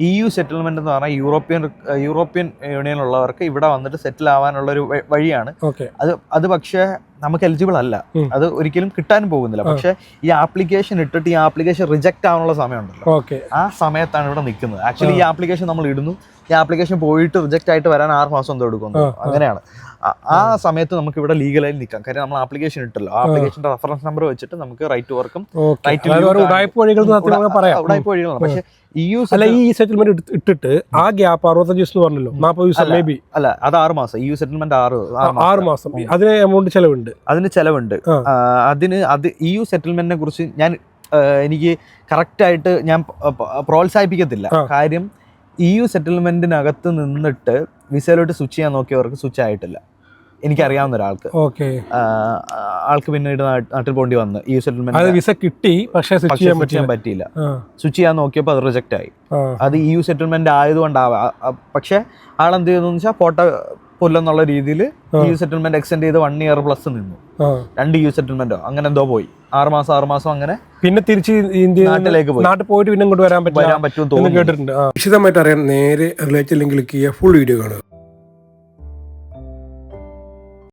E U settlement എന്ന് പറഞ്ഞാൽ European European യൂണിയനിലുള്ളവർക്ക് ഇവിടെ വന്നിട്ട് സെറ്റിൽ ആവാനുള്ള ഒരു വഴിയാണ്. അത് അത് പക്ഷേ നമുക്ക് എലിജിബിൾ അല്ല. അത് ഒരിക്കലും കിട്ടാനും പോകുന്നില്ല. പക്ഷെ ഈ ആപ്ലിക്കേഷൻ ഇട്ടിട്ട് ഈ ആപ്ലിക്കേഷൻ റിജക്ട് ആവാനുള്ള സമയമുണ്ടല്ലോ ആ സമയത്താണ് ഇവിടെ നിൽക്കുന്നത്. ആക്ച്വലി ഈ ആപ്ലിക്കേഷൻ നമ്മൾ ഇടുന്നു. ഈ ആപ്ലിക്കേഷൻ പോയിട്ട് റിജക്ട് ആയിട്ട് വരാൻ ആറ് മാസം എന്തോ എടുക്കുന്നു. അങ്ങനെയാണ്. ആ- സമയത്ത് നമുക്ക് ഇവിടെ ലീഗലായി നിൽക്കാം. കാര്യം നമ്മൾ ആപ്ലിക്കേഷൻ ഇട്ടല്ലോ. ആപ്ലിക്കേഷന്റെ റഫറൻസ് നമ്പർ വെച്ചിട്ട് നമുക്ക് റൈറ്റ് ടു വർക്കും റൈറ്റ് ഉടായ്പ വഴികൾ പറയാം. ഉടായ്പ വഴികളാണ്. പക്ഷെ അല്ല ഈ സെറ്റിൽമെന്റ് ഇട്ടിട്ട് ആ ഗ്യാപ്പ് അറുപത്തഞ്ച് ദിവസം പറഞ്ഞല്ലോ. നാൽപ്പത് ദിവസം അല്ല. മേ ബി അല്ല അത് ആറ് മാസം. ഈ യു സെറ്റിൽമെന്റ് ആറ് ആറ് മാസം. അതിന് എമൗണ്ട് ചെലവുണ്ട്. അതിന് ചെലവുണ്ട്. അതിന് അത് ഇ യു സെറ്റിൽമെന്റിനെ കുറിച്ച് ഞാൻ എനിക്ക് കറക്റ്റായിട്ട് ഞാൻ പ്രോത്സാഹിപ്പിക്കത്തില്ല. കാര്യം ഇ യു സെറ്റിൽമെന്റിനകത്ത് നിന്നിട്ട് വിസയിലോട്ട് സ്വിച്ച് ചെയ്യാൻ നോക്കിയവർക്ക് സ്വിച്ച് ആയിട്ടില്ല. എനിക്കറിയാവുന്ന ഒരാൾക്ക്. ഓക്കെ. ആൾക്ക് പിന്നീട് നാട്ടിൽ പോണ്ടി വന്ന് ഇ യു അത് സെറ്റിൽമെന്റ് വിസ കിട്ടി പക്ഷേ സ്വിച്ച് ചെയ്യാൻ പറ്റിയില്ല. സ്വിച്ച് ചെയ്യാൻ നോക്കിയപ്പോൾ അത് റിജക്റ്റ് ആയി. അത് ഇ യു സെറ്റിൽമെന്റ് ആയതുകൊണ്ടാവാം പക്ഷെ ആളെന്ത് വെച്ചാൽ വെച്ചാൽ പോട്ട എന്നുള്ള രീതിയിൽ. യു സെറ്റിൽമെന്റ് എക്സ്റ്റെൻഡ് ചെയ്ത് വൺ ഇയർ പ്ലസ് നിന്നു. രണ്ട് യു സെറ്റിൽമെന്റോ അങ്ങനെ എന്തോ പോയി. ആറ് മാസം ആറ് മാസം അങ്ങനെ പിന്നെ തിരിച്ച് ഇന്ത്യ നാട്ടിലേക്ക് പോയി. നാട്ടിൽ പോയിട്ട് പിന്നെ ഇങ്ങോട്ട് വരാൻ പറ്റില്ല വരാൻ പറ്റും തോന്നുന്നു. കേട്ടിട്ടുണ്ട്. വിശദമായിട്ട് അറിയാൻ നേരെ റിലേറ്റ് ലിങ്ക് ക്ലിക്ക് ചെയ്യുക ഫുൾ വീഡിയോ കാണുക.